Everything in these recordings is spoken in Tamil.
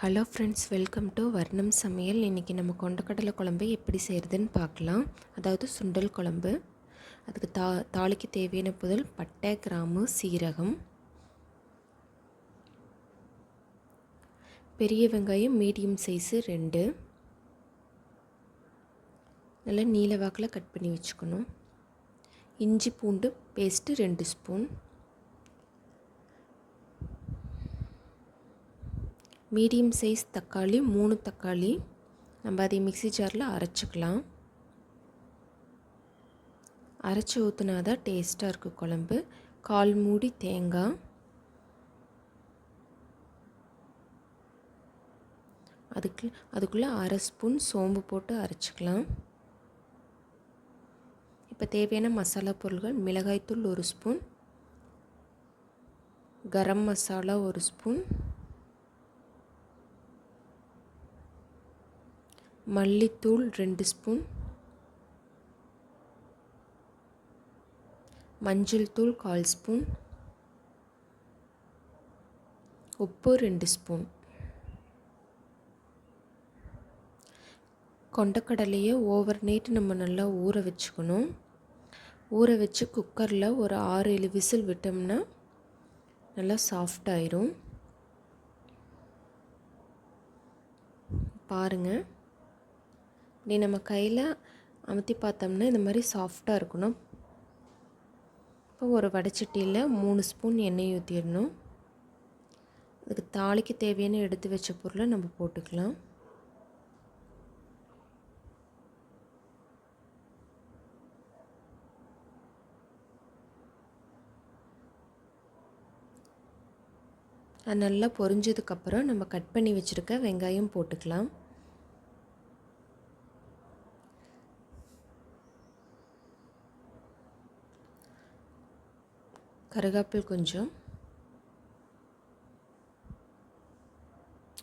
ஹலோ ஃப்ரெண்ட்ஸ் வெல்கம் டு வர்ணம் சமையல் இன்றைக்கி நம்ம கொண்டக்கடலை குழம்பு எப்படி செய்கிறதுன்னு பார்க்கலாம். அதாவது சுண்டல் குழம்பு. அதுக்கு தா தாளிக்கு தேவையான புதல் பட்டை கிராம்பு சீரகம். பெரிய வெங்காயம் மீடியம் சைஸு ரெண்டு. நல்லா நீல வாக்கில் கட் பண்ணி வச்சுக்கணும். இஞ்சி பூண்டு பேஸ்ட்டு ரெண்டு ஸ்பூன் மீடியம் சைஸ் தக்காளி மூணு தக்காளி. நம்ம அதை மிக்சி ஜாரில் அரைச்சிக்கலாம். அரைச்சி ஊற்றுனா தான் டேஸ்ட்டாக இருக்குது குழம்பு. கால் மூடி தேங்காய். அதுக்கு அதுக்குள்ளே அரை ஸ்பூன் சோம்பு போட்டு அரைச்சிக்கலாம். இப்போ தேவையான மசாலா பொருட்கள் மிளகாய்த்தூள் ஒரு ஸ்பூன் கரம் மசாலா ஒரு ஸ்பூன். மல்லித்தூள் ரெண்டு ஸ்பூன். மஞ்சள் தூள் கால் ஸ்பூன். உப்பு ரெண்டு ஸ்பூன். கொண்டக்கடலையை ஓவர் நைட் நம்ம நல்லா ஊற வச்சுக்கணும். ஊற வச்சு குக்கரில் ஒரு ஆறு ஏழு விசில் விட்டோம்னா நல்லா சாஃப்டாயிரும் பாருங்கள் இப்படி நம்ம கையில் அமுத்தி பார்த்தோம்னா இந்த மாதிரி சாஃப்டாக இருக்கணும். இப்போ ஒரு வடைச்சட்டியில் மூணு ஸ்பூன் எண்ணெய் ஊற்றிடணும் அதுக்கு தாளிக்கு தேவையான எடுத்து வச்ச பொருளை நம்ம போட்டுக்கலாம். அது நல்லா பொரிஞ்சதுக்கப்புறம் நம்ம கட் பண்ணி வச்சுருக்க வெங்காயம் போட்டுக்கலாம். கருகாப்பில் கொஞ்சம்.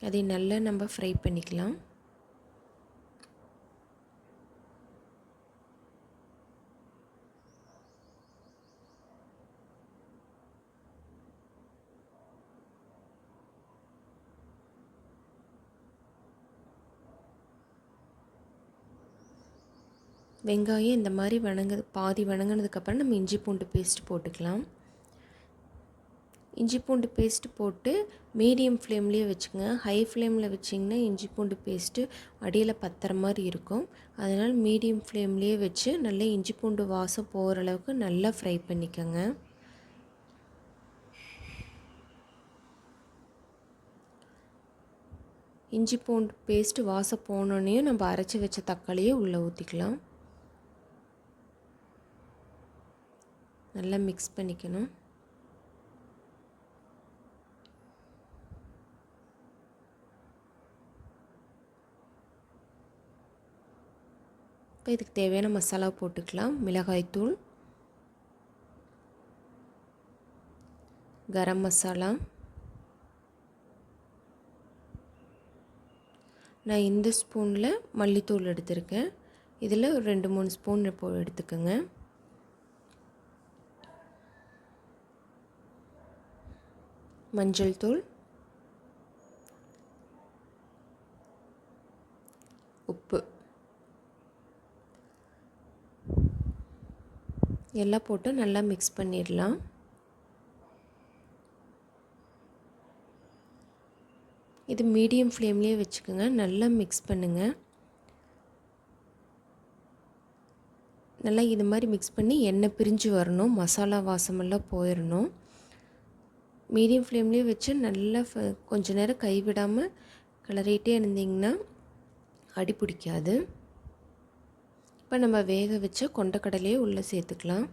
அதை நல்லா நம்ம ஃப்ரை பண்ணிக்கலாம். வெங்காயம் இந்த மாதிரி வணங்கு பாதி வணங்கினதுக்கப்புறம் நம்ம இஞ்சி பூண்டு பேஸ்ட் போட்டுக்கலாம். இஞ்சி பூண்டு பேஸ்ட்டு போட்டு மீடியம் ஃப்ளேம்லேயே வச்சுங்க. ஹை ஃப்ளேமில் வச்சிங்கன்னா இஞ்சி பூண்டு பேஸ்ட்டு அடியில் பத்துற மாதிரி இருக்கும். அதனால் மீடியம் ஃப்ளேம்லேயே வச்சு நல்லா இஞ்சி பூண்டு வாசம் போகிற அளவுக்கு நல்லா ஃப்ரை பண்ணிக்கோங்க. இஞ்சி பூண்டு பேஸ்ட்டு வாசம் போனோடனே நம்ம அரைச்சி வச்ச தக்காளியை உள்ளே ஊற்றிக்கலாம் நல்லா மிக்ஸ் பண்ணிக்கணும். இப்போ இதுக்கு தேவையான மசாலா போட்டுக்கலாம். மிளகாய்த்தூள் கரம் மசாலா. நான் இந்த ஸ்பூனில் மல்லித்தூள் எடுத்திருக்கேன். இதில் ஒரு ரெண்டு மூணு ஸ்பூன் இப்போ எடுத்துக்கோங்க. மஞ்சள் தூள். உப்பு. எல்லாம் போட்டு நல்லா மிக்ஸ் பண்ணிடலாம். இது மீடியம் ஃப்ளேம்லேயே வச்சுக்கோங்க. நல்லா மிக்ஸ் பண்ணுங்கள் நல்லா இது மாதிரி மிக்ஸ் பண்ணி எண்ணெய் பிரிஞ்சு வரணும். மசாலா வாசமெல்லாம் போயிடணும் மீடியம் ஃப்ளேம்லேயே வச்சு நல்லா கொஞ்ச நேரம் கைவிடாமல் கிளறிட்டே இருந்திங்கன்னா அடி பிடிக்காது. இப்போ நம்ம வேக வச்ச கொண்டக்கடலையே உள்ளே சேர்த்துக்கலாம்.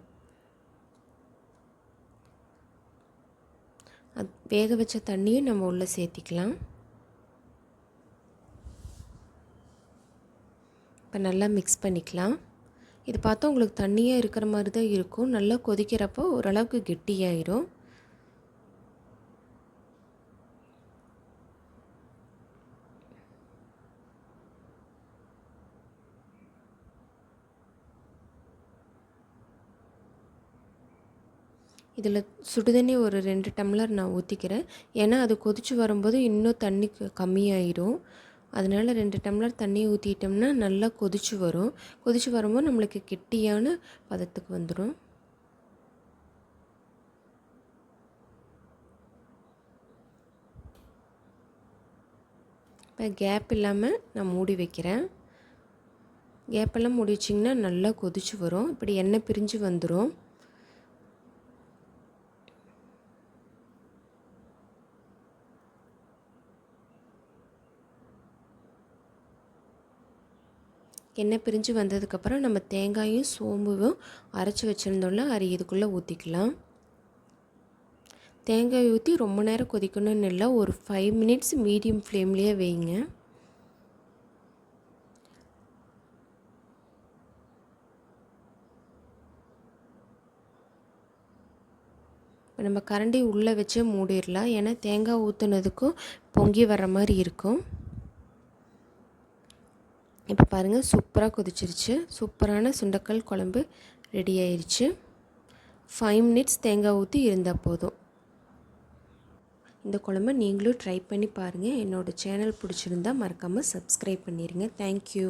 அது வேக வச்ச தண்ணியும் நம்ம உள்ளே சேர்த்திக்கலாம். இப்போ நல்லா மிக்ஸ் பண்ணிக்கலாம். இது பார்த்தா உங்களுக்கு தண்ணியாக இருக்கிற மாதிரி தான் இருக்கும். நல்லா கொதிக்கிறப்போ ஓரளவுக்கு கெட்டியாயிரும். இதில் சுடுதண்ணி ஒரு ரெண்டு டம்ளர் நான் ஊற்றிக்கிறேன் ஏன்னா அது கொதித்து வரும்போது இன்னும் தண்ணி க- கம்மியாயிடும் அதனால் ரெண்டு டம்ளர் தண்ணி ஊற்றிட்டோம்னா நல்லா கொதிச்சு வரும். கொதிச்சு வரும்போது நம்மளுக்கு கெட்டியான பதத்துக்கு வந்துடும் இப்போ கேப் இல்லாமல் நான் மூடி வைக்கிறேன். கேப்பெல்லாம் மூடி வச்சிங்கன்னா நல்லா கொதிச்சு வரும். இப்படி எண்ணெய் பிரிஞ்சு வந்துடும் எண்ணெய் பிரிஞ்சு வந்ததுக்கப்புறம் நம்ம தேங்காயும் சோம்பும் அரைச்சி வச்சுருந்தோம்ல அது இதுக்குள்ளே ஊற்றிக்கலாம் தேங்காய் ஊற்றி ரொம்ப நேரம் கொதிக்கணும்னு இல்லை ஒரு ஃபைவ் மினிட்ஸ் மீடியம் ஃப்ளேம்லேயே வைங்க. இப்போ நம்ம கரண்டி உள்ளே வச்சு மூடிடலாம். ஏன்னா தேங்காய் ஊற்றுனதுக்கும் பொங்கி வர மாதிரி இருக்கும். இப்போ பாருங்கள் சூப்பராக கொதிச்சிருச்சு. சூப்பரான சுண்டக்கால் குழம்பு ரெடி ஆயிடுச்சு ஃபைவ் மினிட்ஸ் தேங்காய் ஊற்றி இருந்தால் போதும். இந்த குழம்பை நீங்களும் ட்ரை பண்ணி பாருங்கள் என்னோடய சேனல் பிடிச்சிருந்தா மறக்காமல் சப்ஸ்கிரைப் பண்ணிடுங்க தேங்க்யூ